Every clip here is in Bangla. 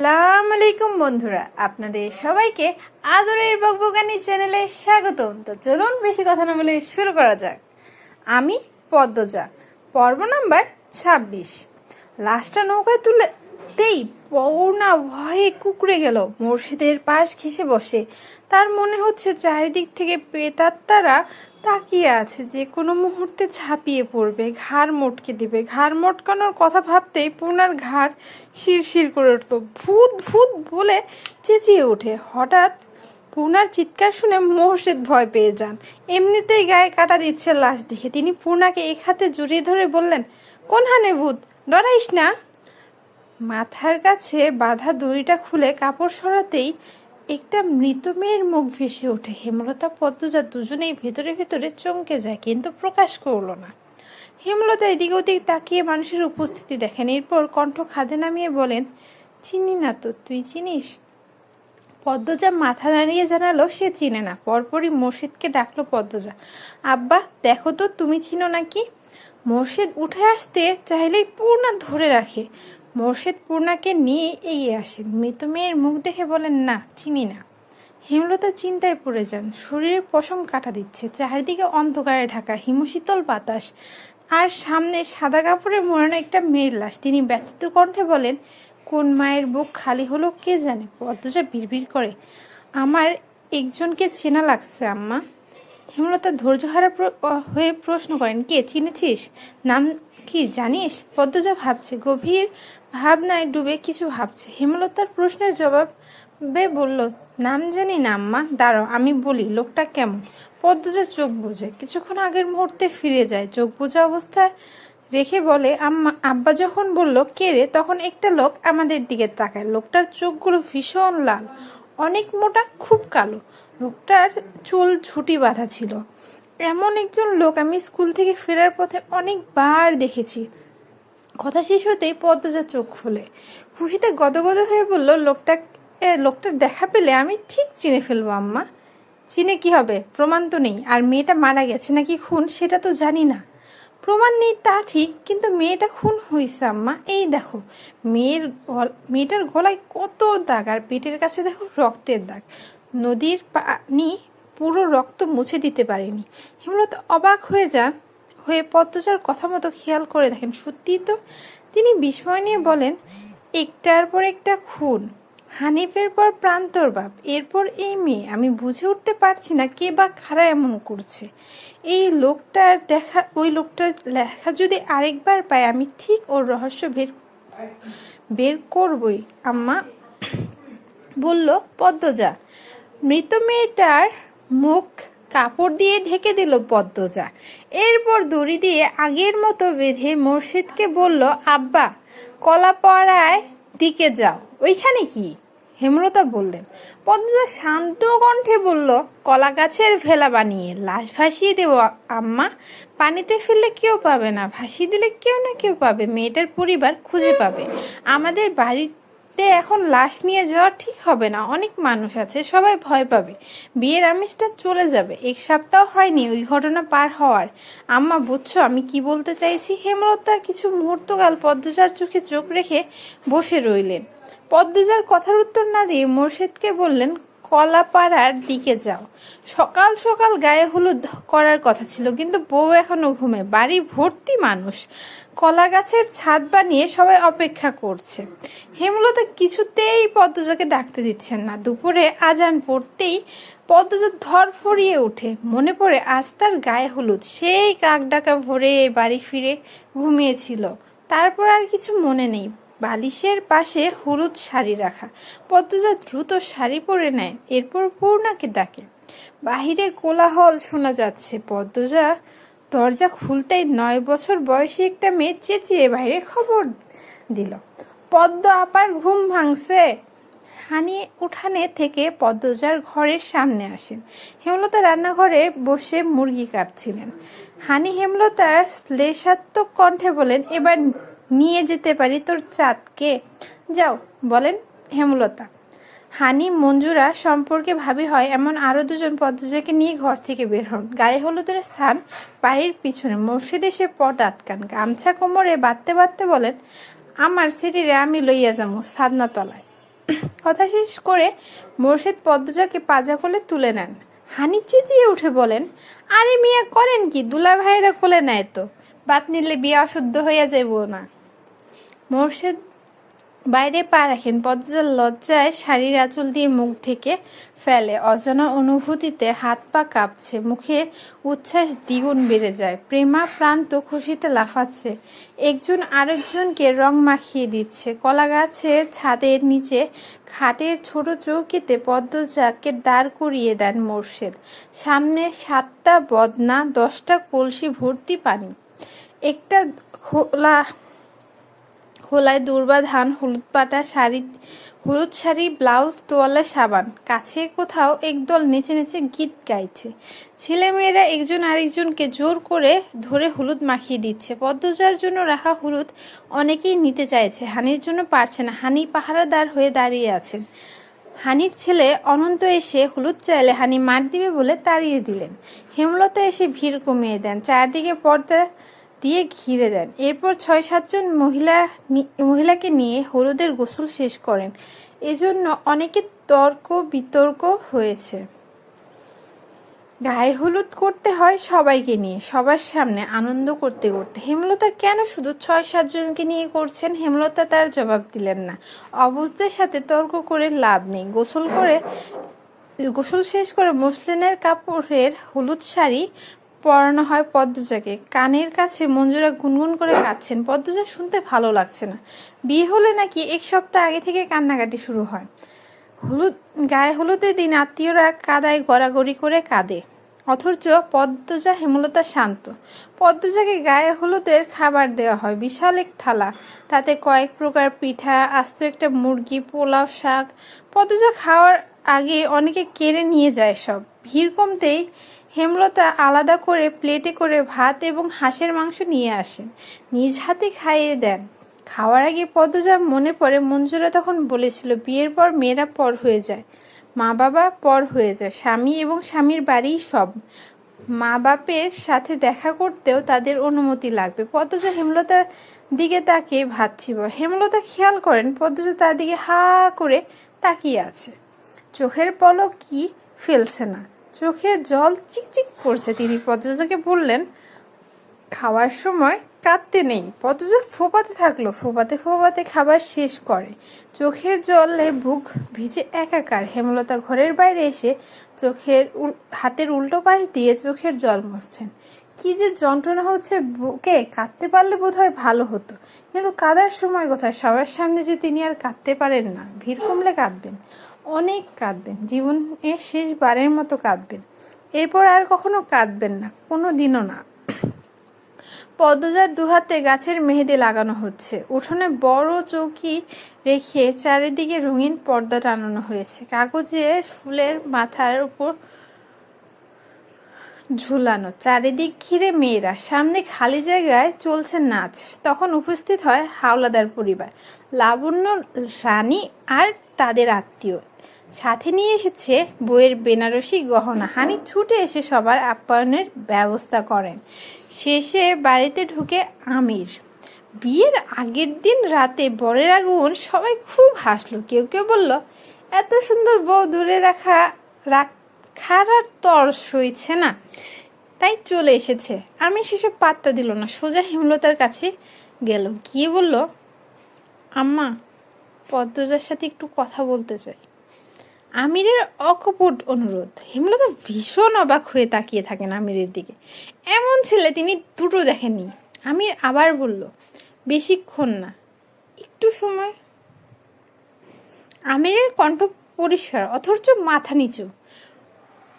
আসসালামু আলাইকুম বন্ধুরা, আপনাদের সবাইকে আদরের বকবগানি চ্যানেলে স্বাগতম। তো চলুন বেশি কথা না বলে শুরু করা যাক। আমি পদ্মজা, পর্ব নাম্বার ছাব্বিশ। লাশটা নৌকায় তুলেতেই পৌনা ভয়ে কুকড়ে গেল। মুর্শিদের পাশ ঘেসে বসে। তার মনে হচ্ছে চারিদিক থেকে পেতাত্তারা তাকিয়ে আছে যে কোনো মুহূর্তে ঝাঁপিয়ে পড়বে, ঘাড় মটকে দিবে। ঘাড় মটকানোর কথা ভাবতেই পুনার ঘাড় শিরশির করে উঠত ভূত ভূত বলে চেঁচিয়ে ওঠে। হঠাৎ পূর্ণার চিৎকার শুনে মোর্শেদ ভয় পেয়ে যান। এমনিতেই গায়ে কাটা দিচ্ছে লাশ দেখে। তিনি পূর্ণাকে এক হাতে জড়িয়ে ধরে বললেন কোন হানে ভূত? ডরাইস না। মাথার কাছে বাঁধা দড়িটা খুলে কাপড় সরাতেই একটা মৃত মেয়ের মুখ ভেসে ওঠে। হেমলতা পদ্মজা দুজনেই ভেতরে ভেতরে চমকে যায়, কিন্তু প্রকাশ করল না। হেমলতা এদিক ওদিক তাকিয়ে মানুষের উপস্থিতি দেখেন। এরপর কণ্ঠ খাদে নামিয়ে বলেন, চিনি না তো, তুই চিনিস? পদ্মজা মাথা নাড়িয়ে জানালো, সে চিনে না। পরপরই মোর্শেদকে ডাকলো পদ্মজা, আব্বা, দেখো তো, তুমি চিনো নাকি? মোর্শেদ উঠে আসতে চাইলেই পূর্ণা ধরে রাখে। মোর্শেদ পূর্ণাকে নিয়ে এগিয়ে আসেন। মৃত মেয়ের মুখ দেখে বলেন, না, চিনি না। হেমলতা চিন্তায় পড়ে যান। শরীরের পশম কাটা দিচ্ছে। চারিদিকে অন্ধকারে ঢাকা, হিমশীতল বাতাস। আর সামনে সাদা কাপড়ে মোড়ানো একটা মেয়ের লাশ। তিনি ব্যথিত কণ্ঠে বলেন, কোন মায়ের বুক খালি হলো কে জানে? পদ্মজা বিড়বিড় করে। আমার একজনকে চেনা লাগছে, আম্মা। হেমলতা ধৈর্যহারা প্র- হয়ে প্রশ্ন করেন, কে? চিনেছিস? নাম কি? জানিস? পদ্মজা ভাবছে, গভীর ভাবনায় ডুবে কিছু ভাবছে। হেমলতার প্রশ্নের জবাবে বলল, নাম জানি না, আম্মা। দাঁড়াও, আমি বলি, লোকটা কেমন? পদ্মজা চোখ বুঝে কিছুক্ষণ আগের মুহূর্তে ফিরে যায়। চোখ বোঝা অবস্থায় রেখে বলে, আম্মা, আব্বা যখন বলল, কে রে? তখন একটা লোক আমাদের দিকে তাকায়। লোকটার চোখগুলো ভীষণ লাল, অনেক মোটা, খুব কালো। লোকটার চুল ঝুটি বাঁধা ছিল। এমন একজন লোক আমি স্কুল থেকে ফেরার পথে অনেকবার দেখেছি। কথা শেষ হতেই পদ্মজা চোখ খুলে। খুশিতে গদগদ হয়ে বলল লোকটা লোকটার দেখা পেলে আমি ঠিক চিনে ফেলব, আম্মা। চিনে কি হবে? প্রমাণ তো নেই। আর মেয়েটা মারা গেছে নাকি খুন, সেটা তো জানি না। প্রমাণ নেই তা ঠিক, কিন্তু মেয়েটা খুন হয়েছে আম্মা। এই দেখো, মেয়ের মেয়েটার গলায় কত দাগ, আর পেটের কাছে দেখো রক্তের দাগ। নদীর পানি পুরো রক্ত মুছে দিতে পারেনি। হেমলতা অবাক হয়ে যান হয়ে পদ্মজার কথা মতো খেয়াল করে দেখেন। সত্যিই তো তিনি বিস্ময় নিয়ে বলেন, একটার পর একটা খুন, হানিফের পর প্রান্তর বাপ, এরপর এই মেয়ে। আমি বুঝে উঠতে পারছি না কে বা খারা এমন করছে। এই লোকটার দেখা, ওই লোকটার লেখা যদি আরেকবার পাই আমি ঠিক ওর রহস্য বের বের করবই। আম্মা বলল, পদ্মজা মৃত মেয়েটার মুখ কাপড় দিয়ে ঢেকে দিল পদ্মজা। এরপর দড়ি দিয়ে আগের মতো বেঁধে মোর্শেদকে বলল, আব্বা, কলাপাড়ায় দিকে যাও। ওইখানে কি? হেমলতা বললেন। পদ্মজা শান্ত কণ্ঠে বলল কলা গাছের ভেলা বানিয়ে লাশ ভাসিয়ে দেবো, আম্মা। পানিতে ফেললে কেউ পাবে না, ভাসিয়ে দিলে কেউ না কেউ পাবে। মেয়েটার পরিবার খুঁজে পাবে। আমাদের বাড়িতে এখন লাশ নিয়ে যাওয়া ঠিক হবে না। অনেক মানুষ আছে, সবাই ভয় পাবে। বিয়ের আমেজটা চলে যাবে। এক সপ্তাহ হয়নি, ওই ঘটনা পার হওয়ার। আম্মা, বুঝছ আমি কি বলতে চাইছি? হেমলতা কিছু মুহূর্তকাল পদ্মজার চোখে চোখ রেখে বসে রইলেন। পদ্মজার কথার উত্তর না দিয়ে মোর্শেদকে বললেন, কলাপাড়ার দিকে যাও। সকাল সকাল গায়ে হলুদ করার কথা ছিল, কিন্তু বউ এখনও ঘুমে। বাড়ি ভর্তি মানুষ। কলা গাছের ছাদ বানিয়ে সবাই অপেক্ষা করছে। হেমলতা কিছুতেই পদ্মজাকে ডাকতে দিচ্ছেন না। দুপুরে আজান পড়তেই পদ্মজা ধর ফরিয়ে ওঠে। মনে পড়ে আজ তার গায়ে হলুদ। সেই কাক ডাকা ভরে বাড়ি ফিরে ঘুমিয়েছিল। তারপর আর কিছু মনে নেই। বালিশের পাশে হলুদ শাড়ি রাখা। পদ্মজা দ্রুত শাড়ি পরে নেয়। এরপর পূর্ণাকে ডাকে। বাহিরে কোলাহল শোনা যাচ্ছে। পদ্মজা দরজা খুলতেই নয় বছর বয়সী একটা মেয়ে চেঁচিয়ে বাইরে খবর দিল। পদ্ম আপার ঘুম ভাঙছে। হানি উঠানে থেকে পদ্মজার ঘরের সামনে আসেন। হেমলতা রান্নাঘরে বসে মুরগি কাটছিলেন। হানি হেমলতার শ্লেষাত্মক কণ্ঠে বলেন, এবার নিয়ে যেতে পারি তোর চাঁদকে। যাও, বলেন হেমলতা। হানি, মঞ্জুরা সম্পর্কে ভাবি হয়, এমন আরও দুজন পদ্মজাকে নিয়ে ঘর থেকে বের হন। গায়ে হলুদের স্থান বাড়ির পিছনে। মসজিদ এসে পট আটকান। গামছা কোমরে বাঁধতে বাঁধতে বলেন, আমার সিঁড়িরে আমি লইয়া যাব সাদনা তলায় কথা শেষ করে মোর্শেদ পদ্মজাকে পাজা কোলে তুলে নেন। হানি চেঁচিয়ে উঠে বলেন, আরে মিয়া, করেন কি? দুলা ভাইয়েরা কোলে নেয় তো। বাত নিলে বিয়া অশুদ্ধ হইয়া যাইব না। মোর্শেদ বাইরে পা রাখেন। পদ্মজার লজ্জায় শাড়ির আঁচল দিয়ে মুখ ঢেকে ফেলে। অজানা অনুভূতিতে হাত পা কাঁপছে। মুখে উচ্ছ্বাস দ্বিগুণ বেড়ে যায়। প্রেমা প্রান্ত খুশিতে লাফাচ্ছে। একজন আরেকজনকে রং মাখিয়ে দিচ্ছে। কলা গাছের ছাদের নিচে খাটের ছোট চৌকিতে পদ্মজাকে দাঁড় করিয়ে দেন মোর্শেদ। সামনে সাতটা বদনা, দশটা কলসি ভর্তি পানি। একটা খোলা খোলায় দুর্বা ধান, হলুদ পাটা শাড়ি, হলুদ শাড়ি, ব্লাউজ, তোয়ালে সাবান। কাছে কোথাও একদল নেচে নেচে গীত গাইছে। ছেলেমেয়েরা একজন আরেকজনকে জোর করে ধরে হলুদ মাখিয়ে দিচ্ছে। পদ্মজার জন্য রাখা হলুদ অনেকেই নিতে চাইছে। হানির জন্য পারছে না। হানি পাহারাদার হয়ে দাঁড়িয়ে আছেন। হানির ছেলে অনন্ত এসে হলুদ চাইলে হানি মার দিবে বলে তাড়িয়ে দিলেন। হেমলতা এসে ভিড় কমিয়ে দেন। চারদিকে পর্দা দিয়ে ঘিরে দেন। এরপর ছয় সাতজন মহিলা মহিলাকে নিয়ে হলুদের গোসল শেষ করেন। এজন্য অনেকে তর্ক বিতর্ক হয়েছে। গায়ে হলুদ করতে হয় সবাইকে নিয়ে, সবার সামনে আনন্দ করতে করতে। হেমলতা কেন শুধু ছয় সাতজনকে নিয়ে করছেন? হেমলতা তার জবাব দিলেন না। অবুজদের সাথে তর্ক করে লাভ নেই। গোসল করে, গোসল শেষ করে মুসলিনের কাপড়ের হলুদ শাড়ি পরানো হয় পদ্মজাকে। কানের কাছে মঞ্জুরা গুনগুন করে কাঁদছেন। পদ্মজা শুনতে ভালো লাগছে না। বিয়ে হলে নাকি এক সপ্তাহ আগে থেকে কান্নাকাটি শুরু হয়। হলুদ, গায়ে হলুদের দিন আত্মীয়রা কাদায় গড়াগড়ি করে কাঁদে। অথচ পদ্মজা হেমলতা শান্ত। পদ্মজাকে গায়ে হলুদের খাবার দেওয়া হয়। বিশাল এক থালা। তাতে কয়েক প্রকার পিঠা, আস্ত একটা মুরগি, পোলাও শাক। পদ্মজা খাওয়ার আগে অনেকে কেড়ে নিয়ে যায় সব। ভিড় কমতেই হেমলতা আলাদা করে প্লেটে করে ভাত এবং হাঁসের মাংস নিয়ে আসেন। নিজ হাতে খাইয়ে দেন। খাওয়ার আগে পদ্মজার মনে পড়ে, মঞ্জুরা তখন বলেছিল, বিয়ের পর মেয়েরা পর হয়ে যায়। মা বাবা পর হয়ে যায়। স্বামী এবং স্বামীর বাড়ি সব। মা বাপের সাথে দেখা করতেও তাদের অনুমতি লাগবে। পদ্মজা হেমলতার দিকে তাকিয়ে ভাবছিল। হেমলতা খেয়াল করেন, পদ্মজা তার দিকে হা করে তাকিয়ে আছে। চোখের পলক কি ফেলছে না। চোখে জল চিকচিক করছে তিনি। পদ্মজাকে বললেন, খাওয়ার সময় কাঁদতে নেই। পদ্মজা ফোপাতে থাকল। ফোপাতে ফোপাতে খাবার শেষ করে। চোখের জলে বুক ভিজে একাকার। হেমলতা ঘরের বাইরে এসে চোখের হাতের উল্টো পাশ দিয়ে চোখের জল মুছছেন। কি যে যন্ত্রণা হচ্ছে বুকে। কাঁদতে পারলে বোধহয় ভালো হতো। কিন্তু কাঁদার সময় কোথায়? সবার সামনে যে তিনি আর কাঁদতে পারেন না। ভিড় কমলে কাঁদবেন। অনেক কাঁদবেন। জীবনে শেষবারের মতো কাঁদবেন। এরপর আর কখনো কাঁদবেন না কোনো দিনও না। পদ্মজার দুহাতে গাছের মেহেদি লাগানো হচ্ছে। উঠোনে বড় চৌকি রেখে চারিদিকে রঙিন পর্দা টানানো হয়েছে। কাগজে ফুলের মাথার উপর ঝুলানো। চারিদিক ঘিরে মেয়েরা। সামনে খালি জায়গায় চলছে নাচ। তখন উপস্থিত হয় হাওলাদার পরিবার। লাবণ্য, রানী আর তাদের আত্মীয়। সাথে নিয়ে এসেছে বইয়ের বেনারসি গহনা। হানি ছুটে এসে সবার আপ্যায়নের ব্যবস্থা করেন। শেষে বাড়িতে ঢুকে আমির। বিয়ের আগের দিন রাতে বরের আগুন সবাই খুব হাসলো। কেউ কেউ বলল, এত সুন্দর বউ দূরে রাখা রাখার আর তর সইছে না? তাই চলে এসেছে। আমি সেসব পাত্তা দিল না, সোজা হেমলতার কাছে গেল। গিয়ে বলল, আম্মা, পদ্মজার সাথে একটু কথা বলতে চাই। আমিরের অকপট অনুরোধ। হেমলতা ভীষণ অবাক হয়ে তাকিয়ে থাকেন আমিরের দিকে। এমন ছেলে তিনি দুটো দেখেননি। আমির আবার বলল, বেশিক্ষণ না, একটু সময়। আমিরের কণ্ঠ পরিষ্কার, অথচ মাথা নিচু।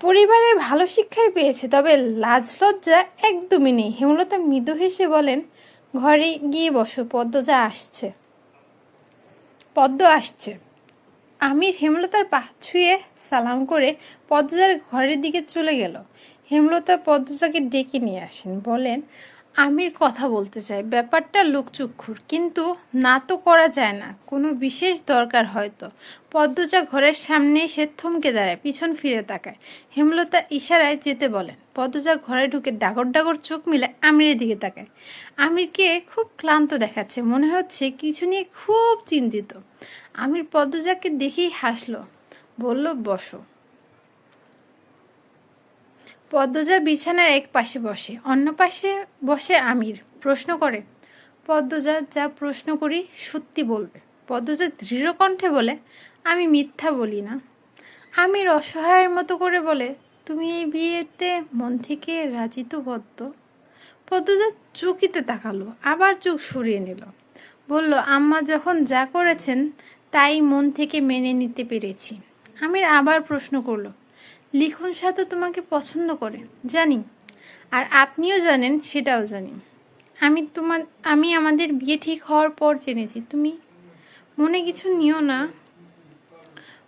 পরিবারের ভালো শিক্ষাই পেয়েছে, তবে লাজ লজ্জা একদমই নেই। হেমলতা মৃদু হেসে বলেন, ঘরে গিয়ে বসো পদ্মজা আসছে। পদ্ম আসছে। আমির হেমলতার পা ছুঁয়ে সালাম করে পদ্মজার ঘরের দিকে চলে গেল। হেমলতা পদ্মজাকে ডেকে নিয়ে আসেন, বলেন, আমির কথা বলতে চাই, ব্যাপারটা লোকচক্ষুর, কিন্তু না তো করা যায় না, কোনো বিশেষ দরকার হয়তো। পদ্মজা ঘরের সামনে এসে থমকে দাঁড়ায়, পিছন ফিরে তাকায়। হেমলতা ইশারায় যেতে বলেন, পদ্মজা ঘরে ঢুকে ডাগর ডাগর চোখ মিলে আমিরের দিকে তাকায়। আমিরকে খুব ক্লান্ত দেখাচ্ছে, মনে হচ্ছে কিছু নিয়ে খুব চিন্তিত। আমির পদ্মজাকে দেখেই হাসলো। বলল, বসো। পদ্মজা বিছানার এক পাশে বসে। অন্য পাশে বসে আমির, প্রশ্ন করে, পদ্মজা, যা প্রশ্ন করি সত্যি বলবে? পদ্মজা দৃঢ় কণ্ঠে বলে, আমি মিথ্যা বলি না। আমির অসহায়ের মতো করে বলে, তুমি এই বিয়েতে মন থেকে রাজি তো পদ্ম পদ্মজা চুকিতে তাকালো, আবার চোখ সরিয়ে নিল। বলল, আম্মা যখন যা করেছেন তাই মন থেকে মেনে নিতে পেরেছি। আমির আবার প্রশ্ন করল, লিখন সাথে তোমাকে পছন্দ করে, জানি। আর আপনিও জানেন, সেটাও জানি। আমি তোমার, আমি আমাদের বিয়ে ঠিক হওয়ার পর জেনেছি। তুমি মনে কিছু নিও না।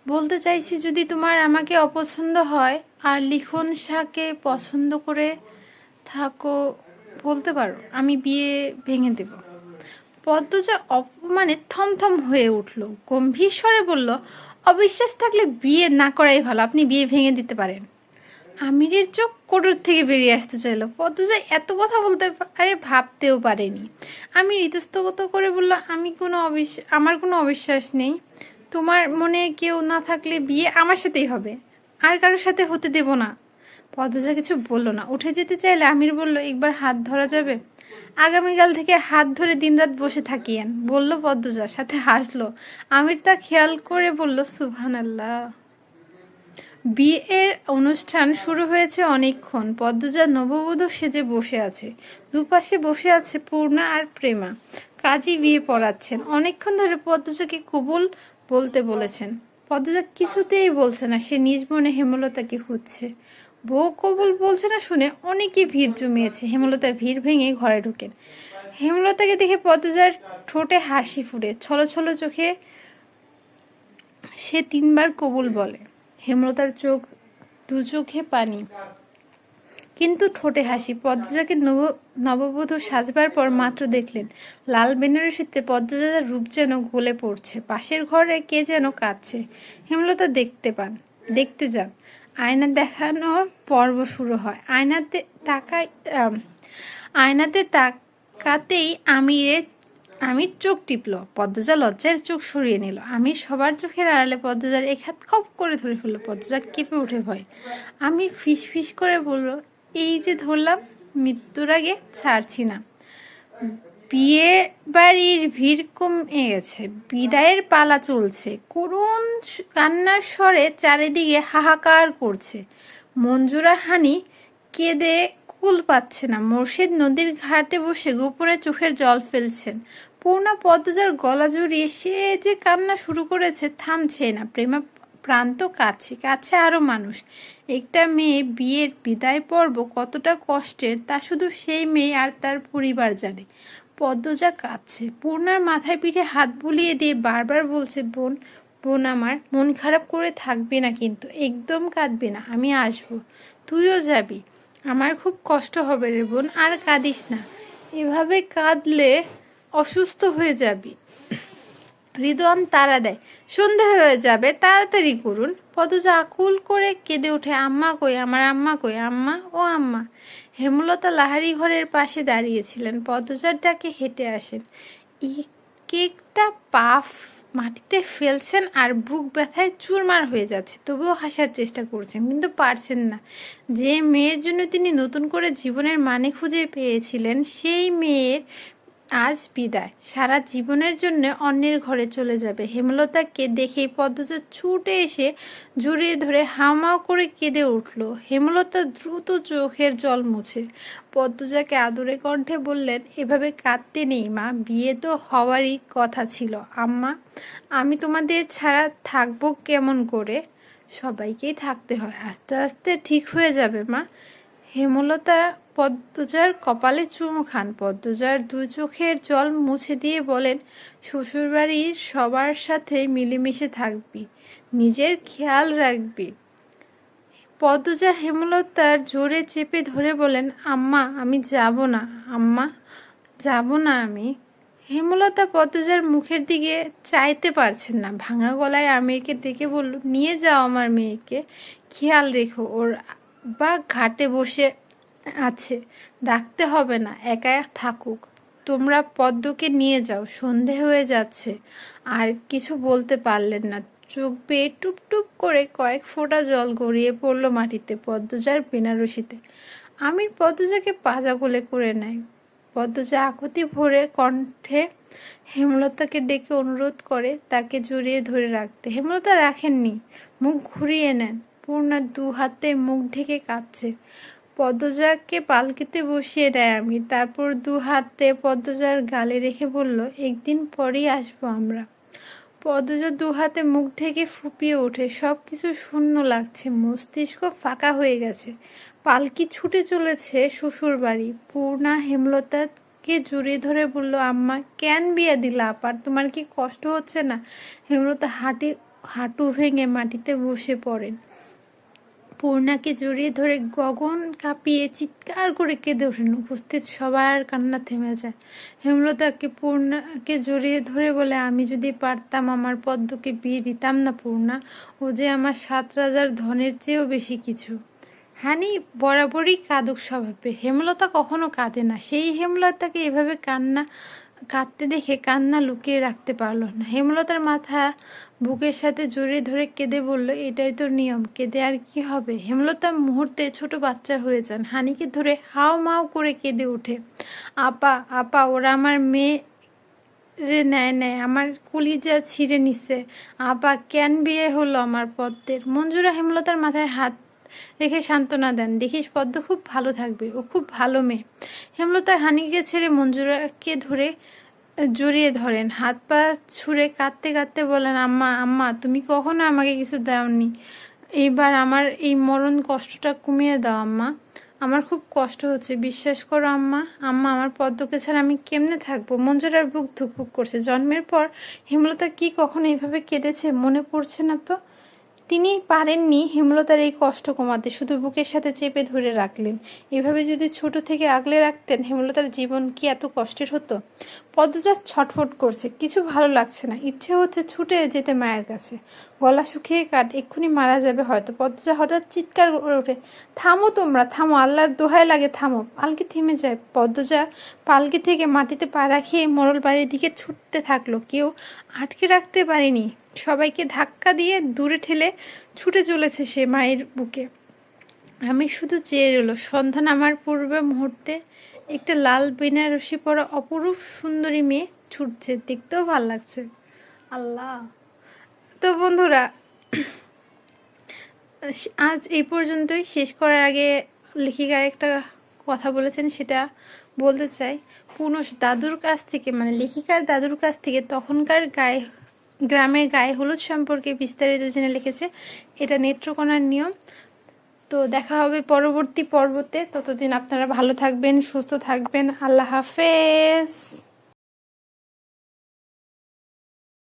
বলতে চাইছি, যদি তোমার আমাকে অপছন্দ হয় আর লিখন শাহকে পছন্দ করে থাকো, বলতে পারো, আমি বিয়ে ভেঙে দেব। পদ্মজা অপমানে থমথম হয়ে উঠল। গম্ভীর স্বরে বলল, অবিশ্বাস থাকলে বিয়ে না করাই ভালো, আপনি বিয়ে ভেঙে দিতে পারেন। আমিরের চোখ কোটর থেকে বেরিয়ে আসতে চাইলো। পদ্মজা এত কথা বলতে আরে ভাবতেও পারেনি। আমি ইতস্তগত করে বলল, আমি কোনো অবিশ্বাস আমার কোনো অবিশ্বাস নেই। তোমার মনে কেউ না থাকলে বিয়ে আমার সাথেই হবে। আর কারোর সাথে হতে দেব না। পদ্মজা কিছু বলল না। উঠে যেতে চাইলে আমির বলল, একবার হাত ধরা যাবে? আগামীকাল থেকে হাত ধরে দিনরাত বসে থাকিয়েন। বলল পদ্মজা, সাথে হাসলো। আমির তা খেয়াল করে বলল সুবহান আল্লাহ বিয়ের অনুষ্ঠান শুরু হয়েছে অনেকক্ষণ। পদ্মজা নববধূ সেজে বসে আছে। দুপাশে বসে আছে পূর্ণা আর প্রেমা। কাজী বিয়ে পড়াচ্ছেন। অনেকক্ষণ ধরে পদ্মজাকে কবুল বলতে বলেছেন। পদ্মজা কিছুতেই বলছে না, সে নিজ মনে হেমলতাকে খুঁজছে। বউ কবুল বলছে না শুনে অনেকে ভিড় জমিয়েছে। হেমলতা ভিড় ভেঙে ঘরে ঢুকেন। হেমলতাকে দেখে পদ্মজার ঠোঁটে হাসি ফুটে। ছলো ছলো চোখে সে তিনবার কবুল বলে। হেমলতার চোখ, দু চোখে পানি। কিন্তু ঠোঁটে হাসি। পদ্মজাকে নব, নববধূ সাজবার পর মাত্র দেখলেন, লাল বেনারসিতে পদ্মজার রূপ যেন গলে পড়ছে। পাশের ঘরে কে যেন কাঁদছে। হেমলতা দেখতে পান, দেখতে যান। আয়না দেখানোর পর্ব শুরু হয়। আয়নাতে তাকাই আয়নাতে তাকাতেই আমিরের, আমির চোখ টিপল। পদ্মজা লজ্জায় চোখ সরিয়ে নিল। আমি সবার চোখের আড়ালে পদ্মজার এক হাত খপ করে ধরে ফেলল। পদ্মজা কেঁপে উঠে ভয়। আমি ফিস ফিস করে বলল, এই যে ধরলাম, মৃত্যুর আগে ছাড়ছি না। বিয়ে বাড়ির ভিড় কমে গেছে। বিদায়ের পালা চলছে। করুণ কান্নার স্বরে চারিদিকে হাহাকার করছে। মঞ্জুরা হানি কেঁদে কুল পাচ্ছে না। মোর্শেদ নদীর ঘাটে বসে গোপনে চোখের জল ফেলছেন। পূর্ণা পদ্মজার গলা জড়িয়ে সে যে কান্না শুরু করেছে থামছে না। প্রেমা প্রান্ত কাছে কাছে আরও মানুষ। একটা মেয়ে বিয়ের বিদায় পর্ব কতটা কষ্টের তা শুধু সেই মেয়ে আর তার পরিবার জানে। পদ্মজা কাঁদছে পূর্ণার মাথায় পিঠে হাত বুলিয়ে দিয়ে বারবার বলছে, বোন বোন আমার, মন খারাপ করে থাকবে না কিন্তু, একদম কাঁদবে না, আমি আসব। তুইও যাবি। আমার খুব কষ্ট হবে রে বোন, আর কাঁদিস না। এভাবে কাঁদলে অসুস্থ হয়ে যাবি। হৃদয়ন তারা দেয়, সন্ধে হয়ে যাবে, তাড়াতাড়ি করুন। পদজা আকুল করে কেঁদে ওঠে, আম্মা কই, আমার আম্মা কই, আম্মা, ও আম্মা। হেমলতা লাহারি ঘরের পাশে দাঁড়িয়েছিলেন। পদজার ডাকে হেঁটে আসেন। কেকটা পাফ মাটিতে ফেলছেন আর বুক ব্যথায় চুরমার হয়ে যাচ্ছে। তবুও হাসার চেষ্টা করছেন, কিন্তু পারছেন না। যে মেয়ের জন্য তিনি নতুন করে জীবনের মানে খুঁজে পেয়েছিলেন, সেই মেয়ের আজ বিদায়। সারা জীবনের জন্য অন্যের ঘরে চলে যাবে। হেমলতাকে দেখেই পদ্মজা ছুটে এসে জড়িয়ে ধরে হামাও করে কেঁদে উঠল। হেমলতা দ্রুত চোখের জল মুছে। পদ্মজাকে আদরে কণ্ঠে বললেন, এভাবে কাঁদতে নেই মা, বিয়ে তো হওয়ারই কথা ছিল। আম্মা, আমি তোমাদের ছাড়া থাকব কেমন করে? সবাইকেই থাকতে হয়। আস্তে আস্তে ঠিক হয়ে যাবে মা। হেমলতা পদ্মজার কপালে চুমু খান। পদ্মজার দু চোখের জল মুছে দিয়ে বলেন শ্বশুরবাড়ির সবার সাথে মিলেমিশে থাকবি, নিজের খেয়াল রাখবি। পদ্মজা হেমলতার জোরে চেপে ধরে বলেন, আম্মা, আমি যাব না, আম্মা, যাব না আমি। হেমলতা পদ্মজার মুখের দিকে চাইতে পারছেন না। ভাঙা গলায় আমিরকে ডেকে বলল, নিয়ে যাও আমার মেয়েকে, খেয়াল রেখো, ওর বা ঘাটে বসে আছে, ডাকতে হবে না একা থাকুক। তোমরা পদ্মকে নিয়ে যাও, সন্ধে হয়ে যাচ্ছে। আর কিছু বলতে পারলেন না। চোখ বেয়ে টুপ টুপ করে কয়েক ফোঁটা জল গড়িয়ে পড়ল মাটিতে পদ্মজার বেনারসিতে। আমির পদ্মজাকে পাজা কোলে করে নেয়। পদ্মজা আকুতি ভরে কণ্ঠে হেমলতাকে ডেকে অনুরোধ করে তাকে জড়িয়ে ধরে রাখতে। হেমলতা রাখেননি, মুখ ঘুরিয়ে নেন। পূর্ণা দু হাতে মুখ ঢেকে কাঁদছে। পদ্মজাকে পালকিতে বসিয়ে দেয় আমি তারপর দু হাতে পদ্মজার গালে রেখে বলল, একদিন পরেই আসব আমরা। পদ্মজা দু হাতে মুখ ঢেকে ফুপিয়ে ওঠে। সব কিছু শূন্য লাগছে, মস্তিষ্ক ফাঁকা হয়ে গেছে। পালকি ছুটে চলেছে শ্বশুর বাড়ি। পূর্ণা হেমলতাকে জড়িয়ে ধরে বলল, আম্মা, কেন বিয়া দিলা? আপার তোমার কি কষ্ট হচ্ছে না? হেমলতা হাঁটি, হাঁটু ভেঙে মাটিতে বসে পড়েন। পূর্ণাকে জড়িয়ে ধরে গগন কাঁপিয়ে চিৎকার করে কেঁদে ওঠেন উপস্থিত সবার কান্না থেমে যায়। হেমলতাকে পূর্ণাকে জড়িয়ে ধরে বলে, আমি যদি পারতাম, আমার পদ্মকে বিয়ে দিতাম না পূর্ণা। ও যে আমার সাত রাজার ধনের চেয়েও বেশি কিছু। হানি বরাবরই কাদুক স্বভাবে। হেমলতা কখনো কাঁদে না। সেই হেমলতাকে এভাবে কান্না, কাঁদতে দেখে কান্না লুকিয়ে রাখতে পারল না। হেমলতার মাথা বুকের সাথে জড়িয়ে ধরে কেঁদে বলল, এটাই তো নিয়ম, কেঁদে আর কি হবে? হেমলতা মুহূর্তে ছোট বাচ্চা হয়ে যান। হানিকে ধরে হাও মাও করে কেঁদে ওঠে। আপা আপা, ওরা আমার মেয়ে রে নেয় নেয়, আমার কলিজা ছিঁড়ে নিছে। আপা, কেন বিয়ে হলো আমার পদ্মের? মঞ্জুরা হেমলতার মাথায় হাত রেখে সান্ত্বনা দেন। দেখিস, পদ্ম খুব ভালো থাকবে, ও খুব ভালো মেয়ে। হেমলতা হানিকে ছেড়ে মঞ্জুরাকে ধরে জড়িয়ে ধরেন, হাত পা ছুঁড়ে কাঁদতে কাঁদতে বলেন, আম্মা আম্মা, তুমি কখনো আমাকে কিছু দাওনি। এইবার আমার এই মরণ কষ্টটা কমিয়ে দাও, আম্মা। আমার খুব কষ্ট হচ্ছে, বিশ্বাস করো, আম্মা। আম্মা, আমার পদ্মকে ছাড়া আমি কেমনে থাকব? মঞ্জুরার বুক ধুকপুক করছে। জন্মের পর হেমলতা কি কখনো এইভাবে কেঁদেছে? মনে পড়ছে না তো? তিনি পারেননি হেমলতার এই কষ্ট কমাতে, শুধু বুকের সাথে চেপে ধরে রাখলেন। এভাবে যদি ছোট থেকে আগলে রাখতেন, হেমলতার জীবন কি এত কষ্টের হতো? পদ্মজা ছটফট করছে, কিছু ভালো লাগছে না। ইচ্ছে হচ্ছে ছুটে যেতে মায়ের কাছে। গলা শুকিয়ে কাট এক্ষুনি মারা যাবে হয়তো। পদ্মজা হঠাৎ চিৎকার করে ওঠে, থামো তোমরা, থামো, আল্লাহর দোহায় লাগে, থামো। পালকি থেমে যায়। পদ্মজা পালকি থেকে মাটিতে পা রাখিয়ে মোড়ল বাড়ির দিকে ছুটতে থাকল। কেউ আটকে রাখতে পারেনি। সবাইকে ধাক্কা দিয়ে দূরে ঠেলে ছুটে চলেছে সে মায়ের বুকে। আমি শুধু চেয়ে রইল সন্ধান আমার পূর্বে মুহূর্তে একটা লাল বেনারসি পরা অপরূপ সুন্দরী মেয়ে ছুটছে। দেখতেও ভালো লাগছে। আল্লাহ। তো বন্ধুরা আজ এই পর্যন্তই। শেষ করার আগে লেখিকার একটা কথা বলেছেন সেটা বলতে চাই। পুনশ দাদুর কাছ থেকে মানে লেখিকার দাদুর কাছ থেকে তখনকার গায়ে গ্রামের গায়ে হলুদ সম্পর্কে বিস্তারিত জেনে লিখেছে। এটা নেত্রকোনার নিয়ম। তো দেখা হবে পরবর্তী পর্বতে। ততদিন আপনারা ভালো থাকবেন, সুস্থ থাকবেন। আল্লাহ হাফেজ।